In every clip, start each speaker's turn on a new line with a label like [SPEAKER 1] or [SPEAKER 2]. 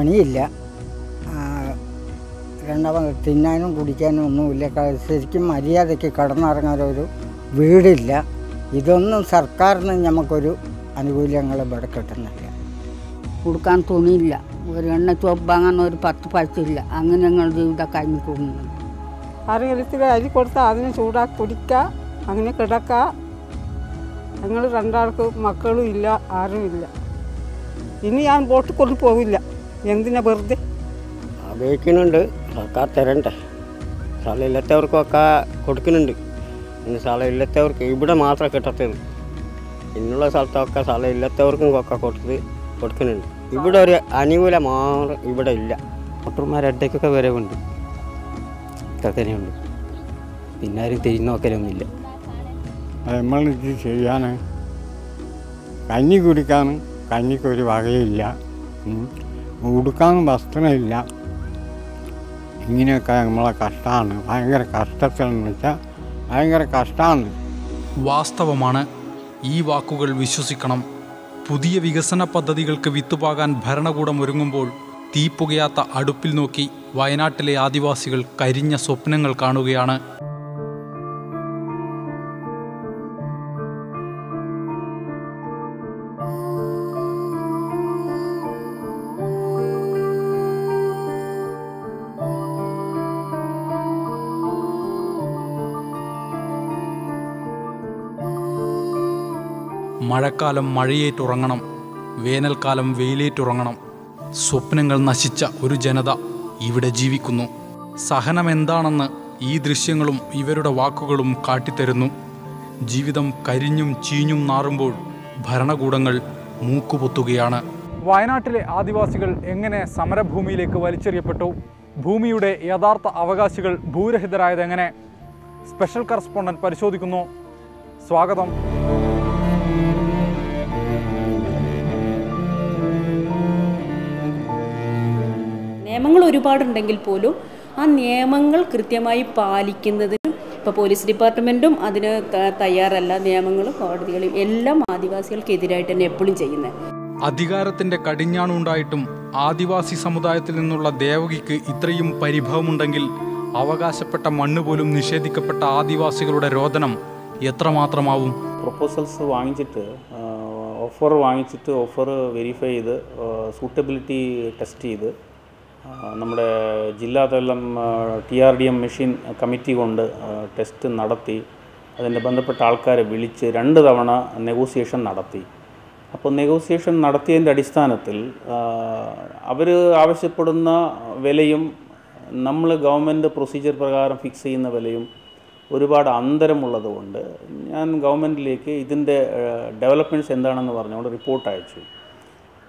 [SPEAKER 1] പണിയില്ല. രണ്ടാമത് തിന്നാനും കുടിക്കാനും ഒന്നുമില്ല. ശരിക്കും മര്യാദയ്ക്ക് കടന്നിറങ്ങാൻ ഒരു വീടില്ല. ഇതൊന്നും സർക്കാരിന് നമുക്കൊരു ആനുകൂല്യങ്ങൾ ഇവിടെ കിട്ടുന്നില്ല.
[SPEAKER 2] കൊടുക്കാൻ തുണിയില്ല. ഒരു എണ്ണ ചോപ്പ് വാങ്ങാൻ ഒരു പത്ത് പൈസ ഇല്ല അങ്ങനെ ഞങ്ങൾ ജീവിതം കഴിഞ്ഞു കൂടുന്നു
[SPEAKER 3] ആരെങ്കിലും ഇത്തിരി അരി കൊടുത്താൽ അതിനെ ചൂടാക്കി കുടിക്കുക അങ്ങനെ കിടക്കുക ഞങ്ങൾ രണ്ടാൾക്ക് മക്കളും ഇല്ല ആരും ഇല്ല. ഇനി ഞാൻ ബോട്ടിൽ കൊണ്ടു പോവില്ല. എന്തിനാ വെറുതെ?
[SPEAKER 4] ഉപയോഗിക്കുന്നുണ്ട് സർക്കാർ തരണ്ടേ. സ്ഥലം ഇല്ലാത്തവർക്കൊക്കെ കൊടുക്കുന്നുണ്ട്. ഇന്ന് സ്ഥലമില്ലാത്തവർക്ക് ഇവിടെ മാത്രം കിട്ടത്തത് ഇന്നുള്ള സ്ഥലത്തൊക്കെ സ്ഥലം ഇല്ലാത്തവർക്കും ഒക്കെ കൊടുത്ത് കൊടുക്കുന്നുണ്ട്. ഇവിടെ ഒരു അനുകൂല മാറും ഇവിടെ ഇല്ല.
[SPEAKER 5] ഡോക്ടർമാർ ഇടയ്ക്കൊക്കെ വരവുണ്ട്. ഇത്ര തന്നെയുണ്ട് പിന്നെ ആരും തിരിഞ്ഞു നോക്കലൊന്നുമില്ല.
[SPEAKER 6] നമ്മൾ ഇത് ചെയ്യാൻ കഞ്ഞി കുടിക്കാനും കഞ്ഞിക്കൊരു വകയില്ല ഉം. ഉടുക്കാനും വസ്ത്രമില്ല. ഇങ്ങനെയൊക്കെ നമ്മളെ കഷ്ടമാണ്. ഭയങ്കര കഷ്ടത്തിലെന്ന് വെച്ചാൽ ഭയങ്കര കഷ്ടമാണ്
[SPEAKER 7] വാസ്തവമാണ് ഈ വാക്കുകൾ വിശ്വസിക്കണം. പുതിയ വികസന പദ്ധതികൾക്ക് വിത്തുപാകാൻ ഭരണകൂടം ഒരുങ്ങുമ്പോൾ തീപ്പുകയാത്ത അടുപ്പിൽ നോക്കി വയനാട്ടിലെ ആദിവാസികൾ കരിഞ്ഞ സ്വപ്നങ്ങൾ കാണുകയാണ്. മഴക്കാലം മഴയേറ്റുറങ്ങണം വേനൽക്കാലം വെയിലേറ്റുറങ്ങണം. സ്വപ്നങ്ങൾ നശിച്ച ഒരു ജനത ഇവിടെ ജീവിക്കുന്നു. സഹനം എന്താണെന്ന് ഈ ദൃശ്യങ്ങളും ഇവരുടെ വാക്കുകളും കാട്ടിത്തരുന്നു. ജീവിതം കരിഞ്ഞും ചീഞ്ഞും നാറുമ്പോൾ ഭരണകൂടങ്ങൾ മൂക്കുപൊത്തുകയാണ്. വയനാട്ടിലെ ആദിവാസികൾ എങ്ങനെ സമരഭൂമിയിലേക്ക് വലിച്ചെറിയപ്പെട്ടു? ഭൂമിയുടെ യഥാർത്ഥ അവകാശികൾ ഭൂരഹിതരായത് എങ്ങനെ സ്പെഷ്യൽ കറസ്പോണ്ടന്റ് പരിശോധിക്കുന്നു. സ്വാഗതം.
[SPEAKER 8] നിയമങ്ങൾ ഒരുപാടുണ്ടെങ്കിൽ പോലും ആ നിയമങ്ങൾ കൃത്യമായി പാലിക്കുന്നതിനും ഇപ്പോൾ പോലീസ് ഡിപ്പാർട്ട്മെന്റും അതിന് തയ്യാറല്ല നിയമങ്ങളും കോടതികളും എല്ലാം ആദിവാസികൾക്കെതിരായിട്ട് തന്നെ എപ്പോഴും ചെയ്യുന്നത്
[SPEAKER 7] അധികാരത്തിന്റെ കടിഞ്ഞാണുണ്ടായിട്ടും ആദിവാസി സമുദായത്തിൽ നിന്നുള്ള ദേവകിക്ക് ഇത്രയും പരിഭവമുണ്ടെങ്കിൽ അവകാശപ്പെട്ട മണ്ണ് പോലും നിഷേധിക്കപ്പെട്ട ആദിവാസികളുടെ രോദനം എത്രമാത്രമാവും?
[SPEAKER 9] പ്രൊപ്പോസൽസ് വാങ്ങിച്ചിട്ട് ഓഫർ വാങ്ങിച്ചിട്ട് ഓഫർ വെരിഫൈ ചെയ്ത് സൂട്ടബിലിറ്റി ടെസ്റ്റ് ചെയ്ത് നമ്മുടെ ജില്ലാതലം T R D M machine committee കൊണ്ട് ടെസ്റ്റ് നടത്തി. അതിന്റെ ബന്ധപ്പെട്ട ആൾക്കാരെ വിളിച്ച് രണ്ട് തവണ നെഗോസിയേഷൻ നടത്തി. അപ്പോൾ നെഗോസിയേഷൻ നടത്തിയതിന്റെ അടിസ്ഥാനത്തിൽ അവർ ആവശ്യപ്പെടുന്ന വിലയും നമ്മൾ ഗവൺമെന്റ് പ്രൊസീജിയർ പ്രകാരം ഫിക്സ് ചെയ്യുന്ന വിലയും ഒരുപാട് അന്തരമുള്ളതുകൊണ്ട് ഞാൻ ഗവൺമെന്റിലേക്ക് ഇതിന്റെ ഡെവലപ്മെന്റ്സ് എന്താണെന്ന് പറഞ്ഞുകൊണ്ട് റിപ്പോർട്ട് അയച്ചു.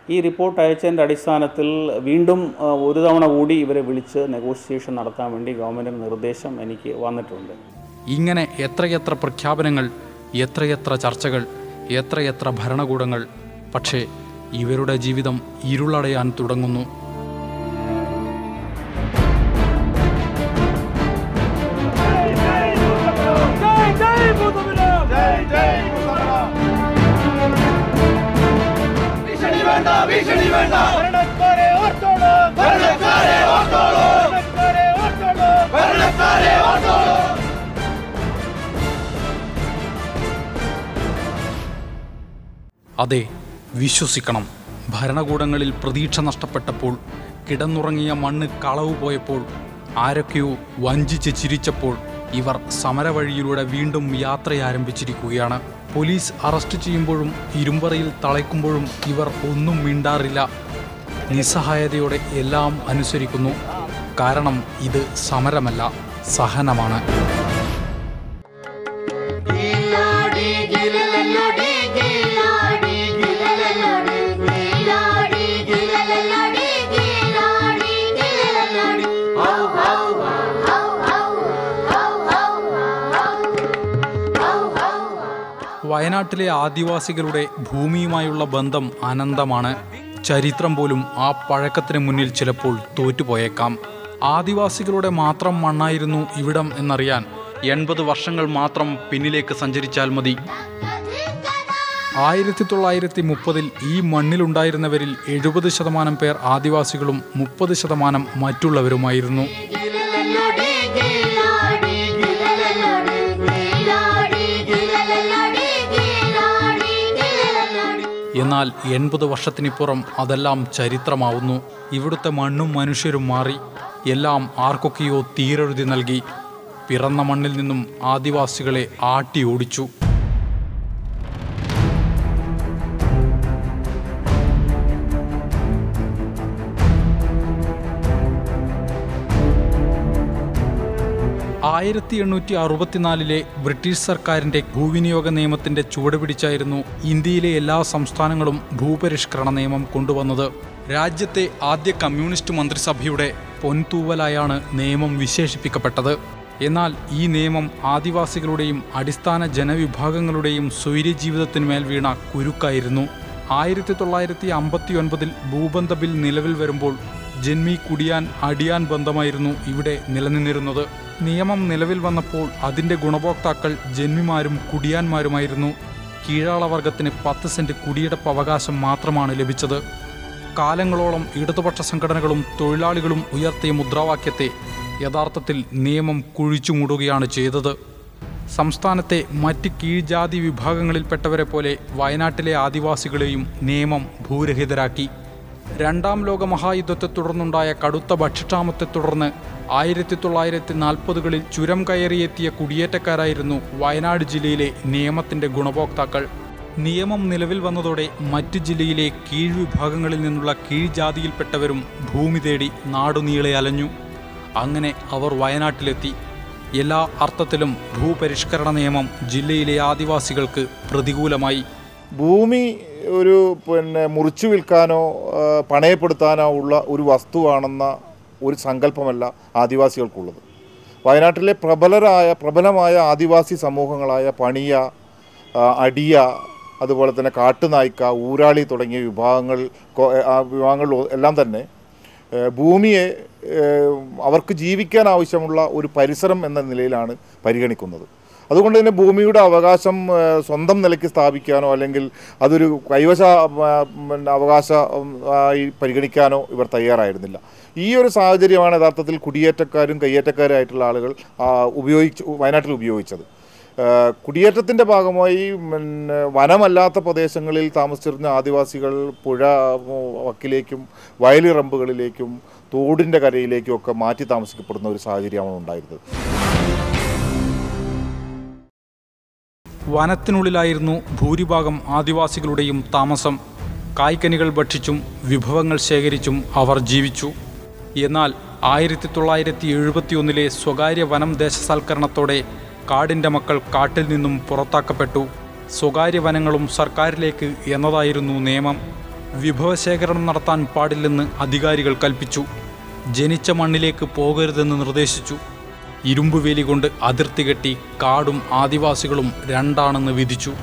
[SPEAKER 9] ഈ റിപ്പോർട്ട് അയച്ചതിന്റെ അടിസ്ഥാനത്തിൽ വീണ്ടും ഒരു തവണ കൂടി ഇവരെ വിളിച്ച് നെഗോഷിയേഷൻ നടത്താൻ വേണ്ടി ഗവൺമെന്റിന്റെ നിർദ്ദേശം എനിക്ക് വന്നിട്ടുണ്ട്.
[SPEAKER 7] ഇങ്ങനെ എത്രയെത്ര പ്രഖ്യാപനങ്ങൾ എത്രയെത്ര ചർച്ചകൾ എത്രയെത്ര ഭരണകൂടങ്ങൾ പക്ഷേ ഇവരുടെ ജീവിതം ഇരുളടയാൻ തുടങ്ങുന്നു. അതെ വിശ്വസിക്കണം. ഭരണകൂടങ്ങളിൽ പ്രതീക്ഷ നഷ്ടപ്പെട്ടപ്പോൾ കിടന്നുറങ്ങിയ മണ്ണ് കളവ് പോയപ്പോൾ ആരൊക്കെയോ വഞ്ചിച്ച് ചിരിച്ചപ്പോൾ ഇവർ സമരവഴിയിലൂടെ വീണ്ടും യാത്രയാരംഭിച്ചിരിക്കുകയാണ്. പോലീസ് അറസ്റ്റ് ചെയ്യുമ്പോഴും ഇരുമ്പറയിൽ തളയ്ക്കുമ്പോഴും ഇവർ ഒന്നും മിണ്ടാറില്ല. നിസ്സഹായതയോടെ എല്ലാം അനുസരിക്കുന്നു. കാരണം ഇത് സമരമല്ല സഹനമാണ്. വയനാട്ടിലെ ആദിവാസികളുടെ ഭൂമിയുമായുള്ള ബന്ധം അനന്തമാണ്. ചരിത്രം പോലും ആ പഴക്കത്തിന് മുന്നിൽ ചിലപ്പോൾ തോറ്റുപോയേക്കാം. ആദിവാസികളുടെ മാത്രം മണ്ണായിരുന്നു ഇവിടം എന്നറിയാൻ എൺപത് വർഷങ്ങൾ മാത്രം പിന്നിലേക്ക് സഞ്ചരിച്ചാൽ മതി. ആയിരത്തി തൊള്ളായിരത്തി മുപ്പതിൽ ഈ മണ്ണിലുണ്ടായിരുന്നവരിൽ എഴുപത് ശതമാനം പേർ ആദിവാസികളും മുപ്പത് ശതമാനം മറ്റുള്ളവരുമായിരുന്നു. എന്നാൽ എൺപത് വർഷത്തിനിപ്പുറം അതെല്ലാം ചരിത്രമാവുന്നു. ഇവിടുത്തെ മണ്ണും മനുഷ്യരും മാറി. എല്ലാം ആർക്കൊക്കെയോ തീരെഴുതി നൽകി. പിറന്ന മണ്ണിൽ നിന്നും ആദിവാസികളെ ആട്ടി ഓടിച്ചു ആയിരത്തി എണ്ണൂറ്റി അറുപത്തിനാലിലെ ബ്രിട്ടീഷ് സർക്കാരിന്റെ ഭൂവിനിയോഗ നിയമത്തിന്റെ ചുവടുപിടിച്ചായിരുന്നു ഇന്ത്യയിലെ എല്ലാ സംസ്ഥാനങ്ങളും ഭൂപരിഷ്കരണ നിയമം കൊണ്ടുവന്നത്. രാജ്യത്തെ ആദ്യ കമ്മ്യൂണിസ്റ്റ് മന്ത്രിസഭയുടെ പൊൻതൂവലായാണ് നിയമം വിശേഷിപ്പിക്കപ്പെട്ടത്. എന്നാൽ ഈ നിയമം ആദിവാസികളുടെയും അടിസ്ഥാന ജനവിഭാഗങ്ങളുടെയും സ്വൈര്യജീവിതത്തിനുമേൽ വീണ കുരുക്കായിരുന്നു. ആയിരത്തി തൊള്ളായിരത്തി അമ്പത്തി ഒൻപതിൽ ഭൂബന്ധ ബിൽ നിലവിൽ വരുമ്പോൾ ജന്മി കുടിയാൻ അടിയാൻ ബന്ധമായിരുന്നു ഇവിടെ നിലനിന്നിരുന്നത്. നിയമം നിലവിൽ വന്നപ്പോൾ അതിന്റെ ഗുണഭോക്താക്കൾ ജന്മിമാരും കുടിയാന്മാരുമായിരുന്നു. കീഴാളവർഗത്തിന് പത്ത് സെന്റ് കുടിയെടുപ്പ് അവകാശം മാത്രമാണ് ലഭിച്ചത്. കാലങ്ങളോളം ഇടതുപക്ഷ സംഘടനകളും തൊഴിലാളികളും ഉയർത്തിയ മുദ്രാവാക്യത്തെ യഥാർത്ഥത്തിൽ നിയമം കുഴിച്ചു മൂടുകയാണ് ചെയ്തത്. സംസ്ഥാനത്തെ മറ്റ് കീഴ്ജാതി വിഭാഗങ്ങളിൽപ്പെട്ടവരെ പോലെ വയനാട്ടിലെ ആദിവാസികളെയും നിയമം ഭൂരഹിതരാക്കി. രണ്ടാം ലോക മഹായുദ്ധത്തെ തുടർന്നുണ്ടായ കടുത്ത ഭക്ഷ്യക്ഷാമത്തെ തുടർന്ന് ആയിരത്തി തൊള്ളായിരത്തി നാൽപ്പതുകളിൽ ചുരം കയറിയെത്തിയ കുടിയേറ്റക്കാരായിരുന്നു വയനാട് ജില്ലയിലെ നിയമത്തിന്റെ ഗുണഭോക്താക്കൾ. നിയമം നിലവിൽ വന്നതോടെ മറ്റ് ജില്ലയിലെ കീഴ്വിഭാഗങ്ങളിൽ നിന്നുള്ള കീഴ്ജാതിയിൽപ്പെട്ടവരും ഭൂമി തേടി നാടുനീളെ അലഞ്ഞു. അങ്ങനെ അവർ വയനാട്ടിലെത്തി. എല്ലാ അർത്ഥത്തിലും ഭൂപരിഷ്കരണ നിയമം ജില്ലയിലെ ആദിവാസികൾക്ക് പ്രതികൂലമായി.
[SPEAKER 10] ഭൂമി ഒരു പിന്നെ മുറിച്ചു വിൽക്കാനോ പണയപ്പെടുത്താനോ ഉള്ള ഒരു വസ്തുവാണെന്ന ഒരു സങ്കല്പമല്ല ആദിവാസികൾക്കുള്ളത്. വയനാട്ടിലെ പ്രബലരായ പ്രബലമായ ആദിവാസി സമൂഹങ്ങളായ പണിയ അടിയ അതുപോലെ തന്നെ കാട്ടുനായ്ക്ക ഊരാളി തുടങ്ങിയ വിഭാഗങ്ങൾ വിഭാഗങ്ങൾ എല്ലാം തന്നെ ഭൂമിയെ അവർക്ക് ജീവിക്കാൻ ആവശ്യമുള്ള ഒരു പരിസരം എന്ന നിലയിലാണ് പരിഗണിക്കുന്നത്. അതുകൊണ്ട് തന്നെ ഭൂമിയുടെ അവകാശം സ്വന്തം നിലയ്ക്ക് സ്ഥാപിക്കാനോ അല്ലെങ്കിൽ അതൊരു കൈവശ അവകാശ പരിഗണിക്കാനോ ഇവർ തയ്യാറായിരുന്നില്ല. ഈ ഒരു സാഹചര്യമാണ് യഥാർത്ഥത്തിൽ കുടിയേറ്റക്കാരും കയ്യേറ്റക്കാരായിട്ടുള്ള ആളുകൾ ഉപയോഗിച്ച് വയനാട്ടിൽ ഉപയോഗിച്ചത്. കുടിയേറ്റത്തിന്റെ ഭാഗമായി വനമല്ലാത്ത പ്രദേശങ്ങളിൽ താമസിച്ചിരുന്ന ആദിവാസികൾ പുഴ വക്കിലേക്കും വയലിറമ്പുകളിലേക്കും തോടിന്റെ കരയിലേക്കും ഒക്കെ മാറ്റി താമസിക്കപ്പെടുന്ന ഒരു സാഹചര്യമാണ് ഉണ്ടായിരുന്നത്.
[SPEAKER 7] വനത്തിനുള്ളിലായിരുന്നു ഭൂരിഭാഗം ആദിവാസികളുടെയും താമസം. കായ്ക്കനികൾ ഭക്ഷിച്ചും വിഭവങ്ങൾ ശേഖരിച്ചും അവർ ജീവിച്ചു. എന്നാൽ ആയിരത്തി തൊള്ളായിരത്തി എഴുപത്തിയൊന്നിലെ സ്വകാര്യ വനം ദേശസാൽക്കരണത്തോടെ കാടിന്റെ മക്കൾ കാട്ടിൽ നിന്നും പുറത്താക്കപ്പെട്ടു. സ്വകാര്യ വനങ്ങളും സർക്കാരിലേക്ക് എന്നതായിരുന്നു നിയമം. വിഭവശേഖരണം നടത്താൻ പാടില്ലെന്ന് അധികാരികൾ കൽപ്പിച്ചു. ജനിച്ച മണ്ണിലേക്ക് പോകരുതെന്ന് നിർദ്ദേശിച്ചു. ഇരുമ്പുവേലി കൊണ്ട് അതിർത്തി കെട്ടി കാടും ആദിവാസികളും രണ്ടാണെന്ന് വിധിച്ചു.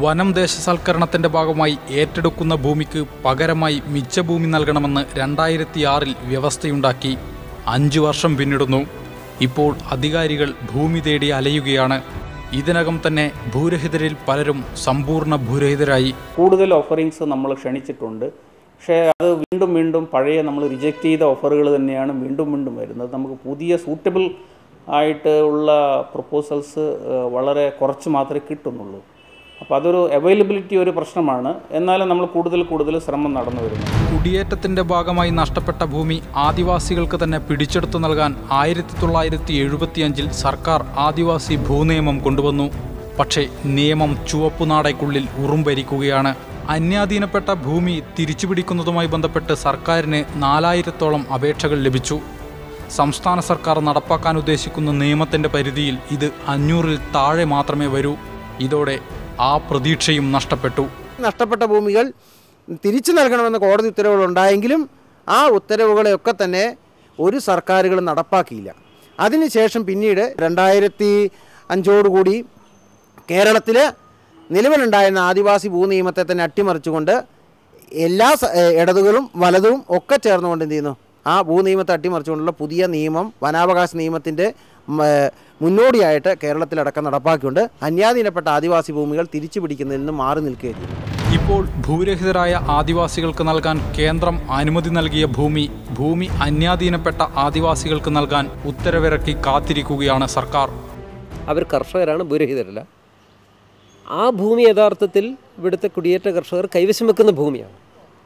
[SPEAKER 7] വനം ദേശസൽക്കരണത്തിന്റെ ഭാഗമായി ഏറ്റെടുക്കുന്ന ഭൂമിക്ക് പകരമായി മിച്ചഭൂമി നൽകണമെന്ന് രണ്ടായിരത്തി ആറിൽ വ്യവസ്ഥയുണ്ടാക്കി. അഞ്ചു വർഷം പിന്നിടുന്നു. ഇപ്പോൾ അധികാരികൾ ഭൂമി തേടി അലയുകയാണ്. ഇതിനകം തന്നെ ഭൂരഹിതരിൽ പലരും സമ്പൂർണ ഭൂരഹിതരായി.
[SPEAKER 9] കൂടുതൽ ഓഫറിങ്സ് നമ്മൾ ക്ഷണിച്ചിട്ടുണ്ട്. പക്ഷേ അത് വീണ്ടും വീണ്ടും പഴയ നമ്മൾ റിജക്റ്റ് ചെയ്ത ഓഫറുകൾ തന്നെയാണ് വീണ്ടും വീണ്ടും വരുന്നത്. നമുക്ക് പുതിയ സൂട്ടബിൾ ആയിട്ടുള്ള പ്രപ്പോസൽസ് വളരെ കുറച്ച് മാത്രമേ കിട്ടുന്നുള്ളൂ. അപ്പോൾ അതൊരു അവൈലബിലിറ്റി ഒരു പ്രശ്നമാണ്. എന്നാലും നമ്മൾ കൂടുതൽ കൂടുതൽ ശ്രമം നടന്നു വരുന്നു.
[SPEAKER 7] കുടിയേറ്റത്തിന്റെ ഭാഗമായി നഷ്ടപ്പെട്ട ഭൂമി ആദിവാസികൾക്ക് തന്നെ പിടിച്ചെടുത്തു നൽകാൻ ആയിരത്തി തൊള്ളായിരത്തി എഴുപത്തിയഞ്ചിൽ സർക്കാർ ആദിവാസി ഭൂനിയമം കൊണ്ടുവന്നു. പക്ഷേ നിയമം ചുവപ്പുനാടയ്ക്കുള്ളിൽ ഉറുമ്പരിക്കുകയാണ്. അന്യാധീനപ്പെട്ട ഭൂമി തിരിച്ചുപിടിക്കുന്നതുമായി ബന്ധപ്പെട്ട് സർക്കാരിന് നാലായിരത്തോളം അപേക്ഷകൾ ലഭിച്ചു. സംസ്ഥാന സർക്കാർ നടപ്പാക്കാൻ ഉദ്ദേശിക്കുന്ന നിയമത്തിന്റെ പരിധിയിൽ ഇത് അഞ്ഞൂറിൽ താഴെ മാത്രമേ വരൂ. ഇതോടെ ആ പ്രതീക്ഷയും നഷ്ടപ്പെട്ടു.
[SPEAKER 11] നഷ്ടപ്പെട്ട ഭൂമികൾ തിരിച്ചു നൽകണമെന്ന കോടതി ഉത്തരവുകൾ ഉണ്ടായെങ്കിലും ആ ഉത്തരവുകളെയൊക്കെ തന്നെ ഒരു സർക്കാരുകളും നടപ്പാക്കിയില്ല. അതിനുശേഷം പിന്നീട് രണ്ടായിരത്തി അഞ്ചോടുകൂടി കേരളത്തിൽ നിലവിലുണ്ടായിരുന്ന ആദിവാസി ഭൂനിയമത്തെ തന്നെ അട്ടിമറിച്ചുകൊണ്ട് എല്ലാ ഇടതുകളും വലതും ഒക്കെ ചേർന്നുകൊണ്ട് എന്ത് ചെയ്യുന്നു? ആ ഭൂനിയമത്തെ അട്ടിമറിച്ചുകൊണ്ടുള്ള പുതിയ നിയമം വനാവകാശ നിയമത്തിന്റെ മുന്നോടിയായിട്ട് കേരളത്തിലടക്കം നടപ്പാക്കിയുണ്ട്. അന്യാധീനപ്പെട്ട ആദിവാസി ഭൂമികൾ തിരിച്ചു പിടിക്കുന്നതിൽ നിന്ന് മാറി നിൽക്കുകയും
[SPEAKER 7] ഇപ്പോൾ ഭൂരഹിതരായ ആദിവാസികൾക്ക് നൽകാൻ കേന്ദ്രം അനുമതി നൽകിയ ഭൂമി ഭൂമി അന്യാധീനപ്പെട്ട ആദിവാസികൾക്ക് നൽകാൻ ഉത്തരവിറക്കി കാത്തിരിക്കുകയാണ് സർക്കാർ.
[SPEAKER 12] അവർ കർഷകരാണ് ഭൂരഹിതരല്ല. ആ ഭൂമി യഥാർത്ഥത്തിൽ ഇവിടുത്തെ കുടിയേറ്റ കർഷകർ കൈവശം വെക്കുന്ന ഭൂമിയാണ്.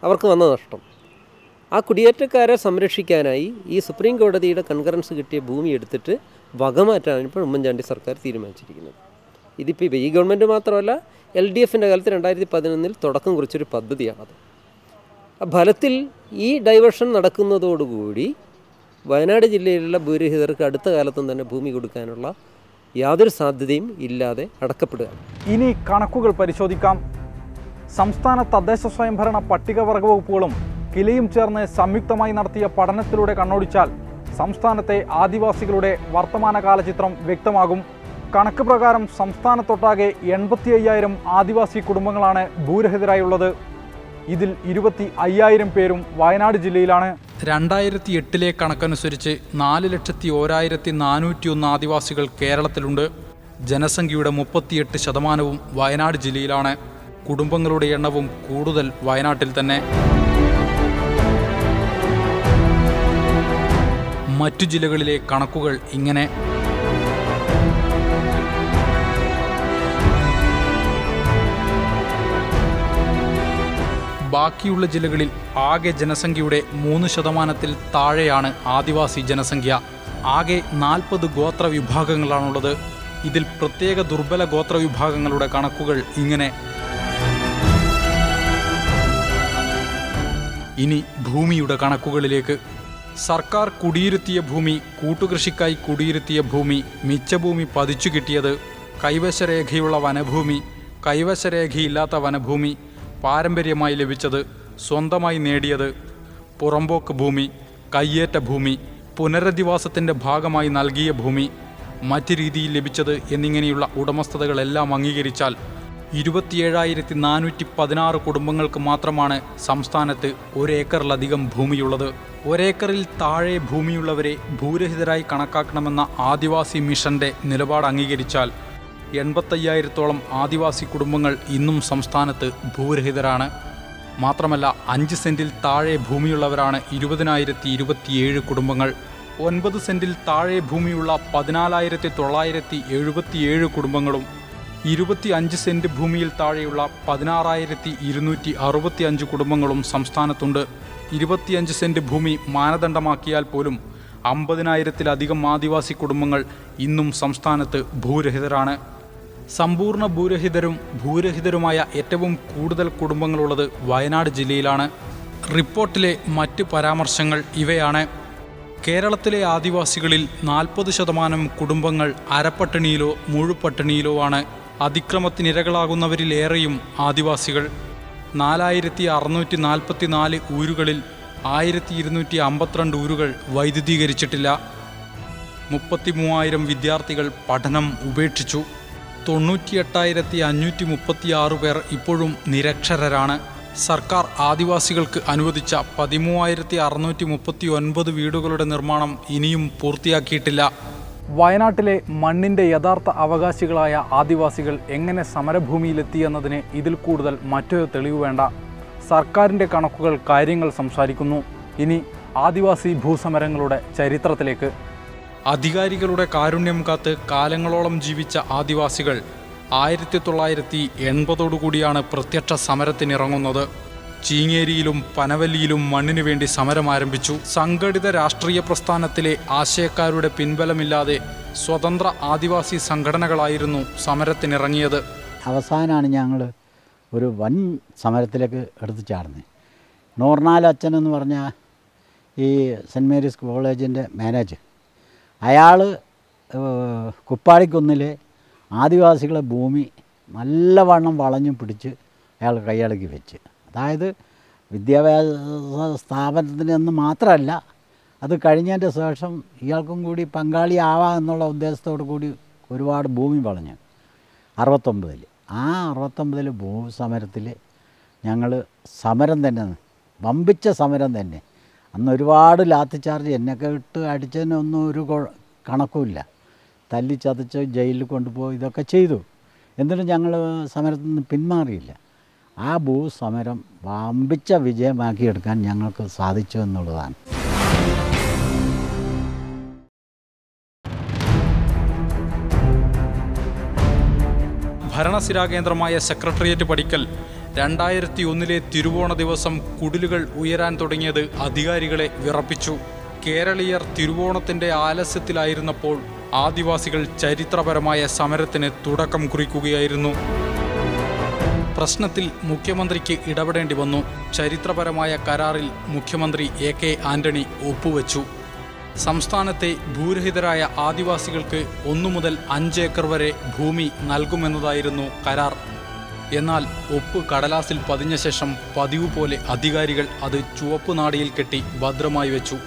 [SPEAKER 12] അവർക്ക് വന്ന നഷ്ടം. ആ കുടിയേറ്റക്കാരെ സംരക്ഷിക്കാനായി ഈ സുപ്രീം കോടതിയുടെ കൺകറൻസ് കിട്ടിയ ഭൂമി എടുത്തിട്ട് വകമാറ്റാനാണ് ഇപ്പോൾ ഉമ്മൻചാണ്ടി സർക്കാർ തീരുമാനിച്ചിരിക്കുന്നത്. ഇതിപ്പോൾ ഈ ഗവൺമെന്റ് മാത്രമല്ല എൽ ഡി എഫിന്റെ കാലത്ത് രണ്ടായിരത്തി പതിനൊന്നിൽ തുടക്കം കുറിച്ചൊരു പദ്ധതിയാണത് ഫലത്തിൽ ഈ ഡൈവേർഷൻ നടക്കുന്നതോടുകൂടി വയനാട് ജില്ലയിലുള്ള ഭൂരഹിതർക്ക് അടുത്ത കാലത്തും തന്നെ ഭൂമി കൊടുക്കാനുള്ള യാതൊരു സാധ്യതയും ഇല്ലാതെ അടക്കപ്പെടുക
[SPEAKER 7] ഇനി കണക്കുകൾ പരിശോധിക്കാം. സംസ്ഥാന തദ്ദേശ സ്വയംഭരണ പട്ടികവർഗ വകുപ്പുകളും കിലയും ചേർന്ന് സംയുക്തമായി നടത്തിയ പഠനത്തിലൂടെ കണ്ണോടിച്ചാൽ സംസ്ഥാനത്തെ ആദിവാസികളുടെ വർത്തമാനകാല ചിത്രം വ്യക്തമാകും. കണക്ക് പ്രകാരം സംസ്ഥാനത്തൊട്ടാകെ എൺപത്തി അയ്യായിരം ആദിവാസി കുടുംബങ്ങളാണ് ഭൂരഹിതരായുള്ളത്. ഇതിൽ ഇരുപത്തി അയ്യായിരം പേരും വയനാട് ജില്ലയിലാണ്. രണ്ടായിരത്തി എട്ടിലെ കണക്കനുസരിച്ച് നാല് ലക്ഷത്തി ഓരായിരത്തി നാനൂറ്റി ഒന്ന് ആദിവാസികൾ കേരളത്തിലുണ്ട്. ജനസംഖ്യയുടെ മുപ്പത്തിയെട്ട് ശതമാനവും വയനാട് ജില്ലയിലാണ്. കുടുംബങ്ങളുടെ എണ്ണവും കൂടുതൽ വയനാട്ടിൽ തന്നെ. മറ്റു ജില്ലകളിലെ കണക്കുകൾ ഇങ്ങനെ. ബാക്കിയുള്ള ജില്ലകളിൽ ആകെ ജനസംഖ്യയുടെ മൂന്ന് ശതമാനത്തിൽ താഴെയാണ് ആദിവാസി ജനസംഖ്യ. ആകെ നാൽപ്പത് ഗോത്ര വിഭാഗങ്ങളാണുള്ളത്. ഇതിൽ പ്രത്യേക ദുർബല ഗോത്ര വിഭാഗങ്ങളുടെ കണക്കുകൾ ഇങ്ങനെ. ഇനി ഭൂമിയുടെ കണക്കുകളിലേക്ക്. സർക്കാർ കുടിയിരുത്തിയ ഭൂമി കൂട്ടുകൃഷിക്കായി കുടിയിരുത്തിയ ഭൂമി മിച്ചഭൂമി പതിച്ചു കിട്ടിയത് കൈവശരേഖയുള്ള വനഭൂമി കൈവശരേഖയില്ലാത്ത വനഭൂമി പാരമ്പര്യമായി ലഭിച്ചത് സ്വന്തമായി നേടിയത് പുറമ്പോക്ക് ഭൂമി കയ്യേറ്റ ഭൂമി പുനരധിവാസത്തിന്റെ ഭാഗമായി നൽകിയ ഭൂമി മറ്റ് രീതിയിൽ ലഭിച്ചത് എന്നിങ്ങനെയുള്ള ഉടമസ്ഥതകളെല്ലാം അംഗീകരിച്ചാൽ ഇരുപത്തിയേഴായിരത്തി നാനൂറ്റി പതിനാറ് കുടുംബങ്ങൾക്ക് മാത്രമാണ് സംസ്ഥാനത്ത് ഒരേക്കറിലധികം ഭൂമിയുള്ളത്. ഒരേക്കറിൽ താഴെ ഭൂമിയുള്ളവരെ ഭൂരഹിതരായി കണക്കാക്കണമെന്ന ആദിവാസി മിഷന്റെ നിലപാട് അംഗീകരിച്ചാൽ എൺപത്തയ്യായിരത്തോളം ആദിവാസി കുടുംബങ്ങൾ ഇന്നും സംസ്ഥാനത്ത് ഭൂരഹിതരാണ്. മാത്രമല്ല അഞ്ച് സെന്റിൽ താഴെ ഭൂമിയുള്ളവരാണ് ഇരുപതിനായിരത്തി ഇരുപത്തിയേഴ് കുടുംബങ്ങൾ. ഒൻപത് സെന്റിൽ താഴെ ഭൂമിയുള്ള പതിനാലായിരത്തി തൊള്ളായിരത്തി എഴുപത്തിയേഴ് കുടുംബങ്ങളും ഇരുപത്തി അഞ്ച് സെന്റ് ഭൂമിയിൽ താഴെയുള്ള പതിനാറായിരത്തി ഇരുന്നൂറ്റി അറുപത്തി അഞ്ച് കുടുംബങ്ങളും സംസ്ഥാനത്തുണ്ട്. ഇരുപത്തിയഞ്ച് സെന്റ് ഭൂമി മാനദണ്ഡമാക്കിയാൽ പോലും അമ്പതിനായിരത്തിലധികം ആദിവാസി കുടുംബങ്ങൾ ഇന്നും സംസ്ഥാനത്ത് ഭൂരഹിതരാണ്. സമ്പൂർണ ഭൂരഹിതരും ഭൂരഹിതരുമായ ഏറ്റവും കൂടുതൽ കുടുംബങ്ങളുള്ളത് വയനാട് ജില്ലയിലാണ്. റിപ്പോർട്ടിലെ മറ്റ് പരാമർശങ്ങൾ ഇവയാണ്. കേരളത്തിലെ ആദിവാസികളിൽ നാൽപ്പത് ശതമാനം കുടുംബങ്ങൾ അരപ്പട്ടിണിയിലോ മുഴുപട്ടിണിയിലോ ആണ്. അതിക്രമത്തിനിരകളാകുന്നവരിലേറെയും ആദിവാസികൾ. നാലായിരത്തി അറുന്നൂറ്റി നാൽപ്പത്തി നാല് ഊരുകളിൽ ആയിരത്തി ഇരുന്നൂറ്റി അമ്പത്തിരണ്ട് ഊരുകൾ വൈദ്യുതീകരിച്ചിട്ടില്ല. മുപ്പത്തി മൂവായിരം വിദ്യാർത്ഥികൾ പഠനം ഉപേക്ഷിച്ചു. തൊണ്ണൂറ്റി എട്ടായിരത്തി അഞ്ഞൂറ്റി മുപ്പത്തിയാറ് പേർ ഇപ്പോഴും നിരക്ഷരരാണ്. സർക്കാർ ആദിവാസികൾക്ക് അനുവദിച്ച പതിമൂവായിരത്തി അറുന്നൂറ്റി മുപ്പത്തി ഒൻപത് വീടുകളുടെ നിർമ്മാണം ഇനിയും പൂർത്തിയാക്കിയിട്ടില്ല. വയനാട്ടിലെ മണ്ണിന്റെ യഥാർത്ഥ അവകാശികളായ ആദിവാസികൾ എങ്ങനെ സമരഭൂമിയിലെത്തിയെന്നതിന് ഇതിൽ കൂടുതൽ മറ്റൊരു തെളിവ് വേണ്ട. സർക്കാരിന്റെ കണക്കുകൾ കാര്യങ്ങൾ സംസാരിക്കുന്നു. ഇനി ആദിവാസി ഭൂസമരങ്ങളുടെ ചരിത്രത്തിലേക്ക്. അധികാരികളുടെ കാരുണ്യം കാത്ത് കാലങ്ങളോളം ജീവിച്ച ആദിവാസികൾ ആയിരത്തി തൊള്ളായിരത്തി എൺപതോടുകൂടിയാണ് പ്രത്യക്ഷ സമരത്തിനിറങ്ങുന്നത്. ചീങ്ങേരിയിലും പനവല്ലിയിലും മണ്ണിനു വേണ്ടി സമരം ആരംഭിച്ചു. സംഘടിത രാഷ്ട്രീയ പ്രസ്ഥാനത്തിലെ ആശയക്കാരുടെ പിൻബലമില്ലാതെ സ്വതന്ത്ര ആദിവാസി സംഘടനകളായിരുന്നു സമരത്തിനിറങ്ങിയത്.
[SPEAKER 13] അവസാനമാണ് ഞങ്ങൾ ഒരു വൻ സമരത്തിലേക്ക് എടുത്തു ചാടുന്നത്. നൂർനാൽ അച്ഛൻ എന്ന് പറഞ്ഞ ഈ സെന്റ് മേരീസ് കോളേജിന്റെ മാനേജർ അയാൾ കുപ്പാടിക്കുന്നിലെ ആദിവാസികളെ ഭൂമി നല്ലവണ്ണം വളഞ്ഞു പിടിച്ച് അയാൾ കൈയടക്കി വെച്ച്. അതായത് വിദ്യാഭ്യാസ സ്ഥാപനത്തിന് എന്ന് മാത്രമല്ല അത് കഴിഞ്ഞതിന്റെ ശേഷം ഇയാൾക്കും കൂടി പങ്കാളിയാവാം എന്നുള്ള ഉദ്ദേശത്തോടു കൂടി ഒരുപാട് ഭൂമി വളഞ്ഞു. അറുപത്തൊമ്പതിൽ ആ അറുപത്തൊമ്പതിൽ സമരത്തിൽ ഞങ്ങൾ സമരം തന്നെ വമ്പിച്ച സമരം തന്നെ. അന്ന് ഒരുപാട് ലാത്തി ചാർജ് എന്നൊക്കെ ഇട്ട് അടിച്ചതിനൊന്നും ഒരു കണക്കുമില്ല. തല്ലി ചതച്ച് ജയിലിൽ കൊണ്ടുപോയി ഇതൊക്കെ ചെയ്തു. എന്നിട്ടും ഞങ്ങൾ സമരത്തിൽ നിന്ന് പിന്മാറിയില്ല. ആ ഭൂസമരം വമ്പിച്ച വിജയമാക്കിയെടുക്കാൻ ഞങ്ങൾക്ക് സാധിച്ചു എന്നുള്ളതാണ്.
[SPEAKER 7] ഭരണസിരാകേന്ദ്രമായ സെക്രട്ടേറിയറ്റ് പടിക്കൽ രണ്ടായിരത്തി ഒന്നിലെ തിരുവോണ ദിവസം കുടിലുകൾ ഉയരാൻ തുടങ്ങിയത് അധികാരികളെ വിറപ്പിച്ചു. കേരളീയർ തിരുവോണത്തിന്റെ ആലസ്യത്തിലായിരുന്നപ്പോൾ ആദിവാസികൾ ചരിത്രപരമായ സമരത്തിന് തുടക്കം കുറിക്കുകയായിരുന്നു. പ്രശ്നത്തിൽ മുഖ്യമന്ത്രിക്ക് ഇടപെടേണ്ടി വന്നു. ചരിത്രപരമായ കരാറിൽ മുഖ്യമന്ത്രി എ കെ ആന്റണി ഒപ്പുവെച്ചു. സംസ്ഥാനത്തെ ഭൂരഹിതരായ ആദിവാസികൾക്ക് ഒന്നു മുതൽ അഞ്ച് ഏക്കർ വരെ ഭൂമി നൽകുമെന്നതായിരുന്നു കരാർ. എന്നാൽ ഒപ്പ് കടലാസിൽ പതിഞ്ഞ ശേഷം പതിവ് പോലെ അധികാരികൾ അത് ചുവപ്പ് നാടിയിൽ കെട്ടി ഭദ്രമായി വെച്ചു.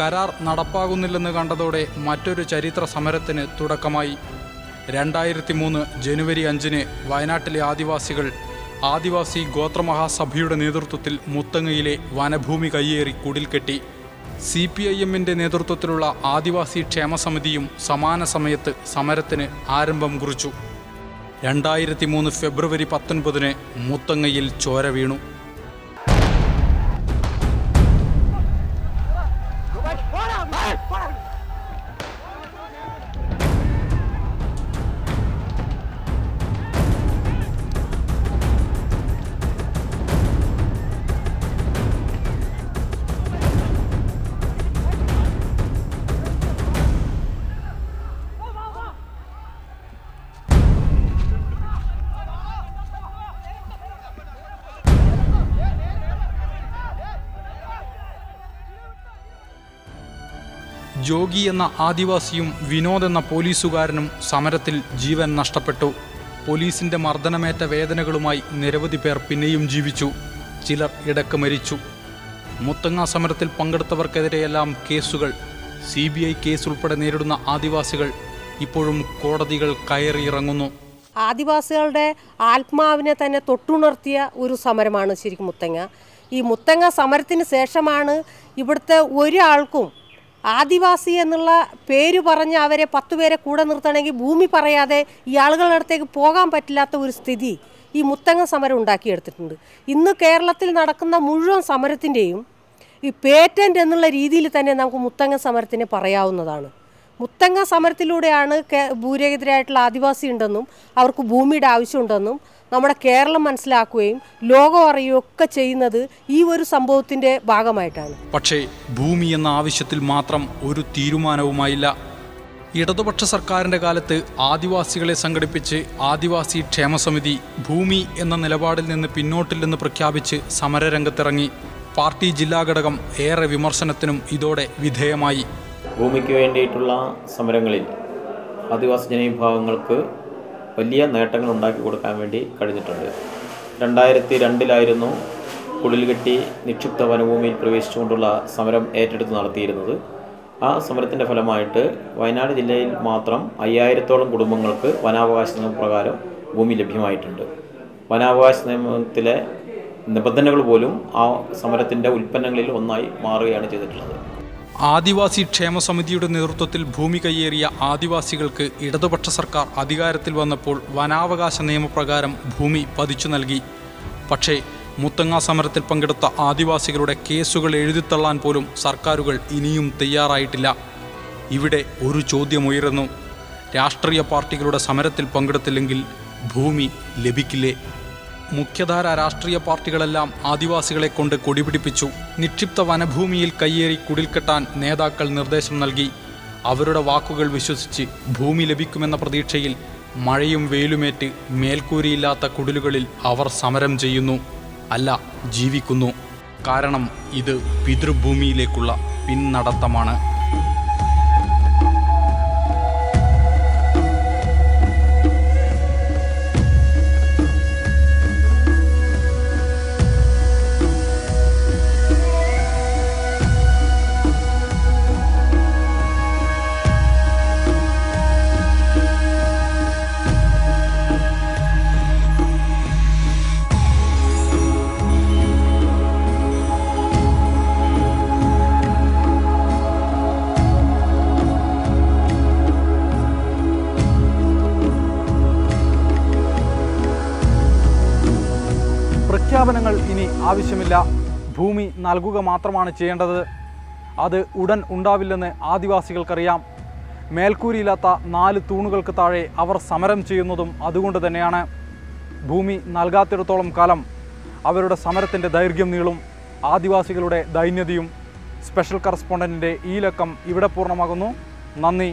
[SPEAKER 7] കരാർ നടപ്പാകുന്നില്ലെന്ന് കണ്ടതോടെ മറ്റൊരു ചരിത്ര സമരത്തിന് തുടക്കമായി. രണ്ടായിരത്തി മൂന്ന് ജനുവരി അഞ്ചിന് വയനാട്ടിലെ ആദിവാസികൾ ആദിവാസി ഗോത്രമഹാസഭയുടെ നേതൃത്വത്തിൽ മുത്തങ്ങയിലെ വനഭൂമി കയ്യേറി കുടിൽ കെട്ടി. സി പി ഐ എമ്മിന്റെ നേതൃത്വത്തിലുള്ള ആദിവാസി ക്ഷേമസമിതിയും സമാന സമയത്ത് സമരത്തിന് ആരംഭം കുറിച്ചു. രണ്ടായിരത്തി മൂന്ന് ഫെബ്രുവരി പത്തൊൻപതിന് മുത്തങ്ങയിൽ ചോര വീണു. ജോഗി എന്ന ആദിവാസിയും വിനോദ് എന്ന പോലീസുകാരനും സമരത്തിൽ ജീവൻ നഷ്ടപ്പെട്ടു. പോലീസിന്റെ മർദ്ദനമേറ്റ വേദനകളുമായി നിരവധി പേർ പിന്നെയും ജീവിച്ചു. ചിലർ ഇടയ്ക്ക് മരിച്ചു. മുത്തങ്ങ സമരത്തിൽ പങ്കെടുത്തവർക്കെതിരെയെല്ലാം കേസുകൾ. സി ബി ഐ കേസ് ഉൾപ്പെടെ നേരിടുന്ന ആദിവാസികൾ ഇപ്പോഴും കോടതികൾ കയറിയിറങ്ങുന്നു.
[SPEAKER 14] ആദിവാസികളുടെ ആത്മാവിനെ തന്നെ തൊട്ടുണർത്തിയ ഒരു സമരമാണ് ശരിക്കും മുത്തങ്ങ. ഈ മുത്തങ്ങ സമരത്തിന് ശേഷമാണ് ഇവിടുത്തെ ഒരാൾക്കും ആദിവാസി എന്നുള്ള പേര് പറഞ്ഞ് അവരെ പത്ത് പേരെ കൂടെ നിർത്തണമെങ്കിൽ ഭൂമി പറയാതെ ഈ ആളുകളുടെ അടുത്തേക്ക് പോകാൻ പറ്റില്ലാത്ത ഒരു സ്ഥിതി ഈ മുത്തങ്ങ സമരം ഉണ്ടാക്കിയെടുത്തിട്ടുണ്ട്. ഇന്ന് കേരളത്തിൽ നടക്കുന്ന മുഴുവൻ സമരത്തിന്റെയും ഈ പേറ്റന്റ് എന്നുള്ള രീതിയിൽ തന്നെ നമുക്ക് മുത്തങ്ങ സമരത്തിനെ പറയാവുന്നതാണ്. മുത്തങ്ങ സമരത്തിലൂടെയാണ് ഭൂരഹിതരായിട്ടുള്ള ആദിവാസി ഉണ്ടെന്നും അവർക്ക് ഭൂമിയുടെ ആവശ്യമുണ്ടെന്നും നമ്മുടെ കേരളം മനസ്സിലാക്കുകയും ലോകം അറിയുകയും ഒക്കെ ചെയ്യുന്നത് ഈ ഒരു സംഭവത്തിന്റെ ഭാഗമായിട്ടാണ്.
[SPEAKER 7] പക്ഷേ ഭൂമി എന്ന ആവശ്യത്തിൽ മാത്രം ഒരു തീരുമാനവുമായില്ല. ഇടതുപക്ഷ സർക്കാരിന്റെ കാലത്ത് ആദിവാസികളെ സംഘടിപ്പിച്ച് ആദിവാസി ക്ഷേമസമിതി ഭൂമി എന്ന നിലപാടിൽ നിന്ന് പിന്നോട്ടില്ലെന്ന് പ്രഖ്യാപിച്ച് സമരരംഗത്തിറങ്ങി. പാർട്ടി ജില്ലാ ഘടകം ഏറെ വിമർശനത്തിനും ഇതോടെ വിധേയമായി.
[SPEAKER 15] ഭൂമിക്ക് വേണ്ടിയിട്ടുള്ള സമരങ്ങളിൽ ആദിവാസി ജനവിഭാഗങ്ങൾക്ക് വലിയ നേട്ടങ്ങൾ ഉണ്ടാക്കി കൊടുക്കാൻ വേണ്ടി കഴിഞ്ഞിട്ടുണ്ട്. രണ്ടായിരത്തി രണ്ടിലായിരുന്നു കുടിൽകെട്ടി നിക്ഷിപ്ത വനഭൂമിയിൽ പ്രവേശിച്ചുകൊണ്ടുള്ള സമരം ഏറ്റെടുത്ത് നടത്തിയിരുന്നത്. ആ സമരത്തിന്റെ ഫലമായിട്ട് വയനാട് ജില്ലയിൽ മാത്രം അയ്യായിരത്തോളം കുടുംബങ്ങൾക്ക് വനാവകാശ നിയമപ്രകാരം ഭൂമി ലഭ്യമായിട്ടുണ്ട്. വനാവകാശ നിയമത്തിലെ നിബന്ധനകൾ പോലും ആ സമരത്തിന്റെ ഉൽപ്പന്നങ്ങളിൽ ഒന്നായി മാറുകയാണ് ചെയ്തിട്ടുള്ളത്.
[SPEAKER 7] ആദിവാസി ക്ഷേമ സമിതിയുടെ നേതൃത്വത്തിൽ ഭൂമി കയ്യേറിയ ആദിവാസികൾക്ക് ഇടതുപക്ഷ സർക്കാർ അധികാരത്തിൽ വന്നപ്പോൾ വനാവകാശ നിയമപ്രകാരം ഭൂമി പതിച്ചു നൽകി. പക്ഷേ മുത്തങ്ങ സമരത്തിൽ പങ്കെടുത്ത ആദിവാസികളുടെ കേസുകൾ എഴുതിത്തള്ളാൻ പോലും സർക്കാരുകൾ ഇനിയും തയ്യാറായിട്ടില്ല. ഇവിടെ ഒരു ചോദ്യമുയരുന്നു. രാഷ്ട്രീയ പാർട്ടികളുടെ സമരത്തിൽ പങ്കെടുത്തില്ലെങ്കിൽ ഭൂമി ലഭിക്കില്ലേ? മുഖ്യധാര രാഷ്ട്രീയ പാർട്ടികളെല്ലാം ആദിവാസികളെ കൊണ്ട് കൊടിപിടിപ്പിച്ചു. നിക്ഷിപ്ത വനഭൂമിയിൽ കയ്യേറി കുടിൽക്കെട്ടാൻ നേതാക്കൾ നിർദ്ദേശം നൽകി. അവരുടെ വാക്കുകൾ വിശ്വസിച്ച് ഭൂമി ലഭിക്കുമെന്ന പ്രതീക്ഷയിൽ മഴയും വെയിലുമേറ്റ് മേൽക്കൂരിയില്ലാത്ത കുടിലുകളിൽ അവർ സമരം ചെയ്യുന്നു. അല്ല ജീവിക്കുന്നു. കാരണം ഇത് പിതൃഭൂമിയിലേക്കുള്ള പിന്നടത്തമാണ്. ആവശ്യമില്ല. ഭൂമി നൽകുക മാത്രമാണ് ചെയ്യേണ്ടത്. അത് ഉടൻ ഉണ്ടാവില്ലെന്ന് ആദിവാസികൾക്കറിയാം. മേൽക്കൂരിയില്ലാത്ത നാല് തൂണുകൾക്ക് താഴെ അവർ സമരം ചെയ്യുന്നതും അതുകൊണ്ട് തന്നെയാണ്. ഭൂമി നൽകാത്തിടത്തോളം കാലം അവരുടെ സമരത്തിന്റെ ദൈർഘ്യം നീളും. ആദിവാസികളുടെ ദൈന്യതയും സ്പെഷ്യൽ കറസ്പോണ്ടന്റിന്റെ ഈ ലക്കം ഇവിടെ പൂർണമാകുന്നു. നന്ദി.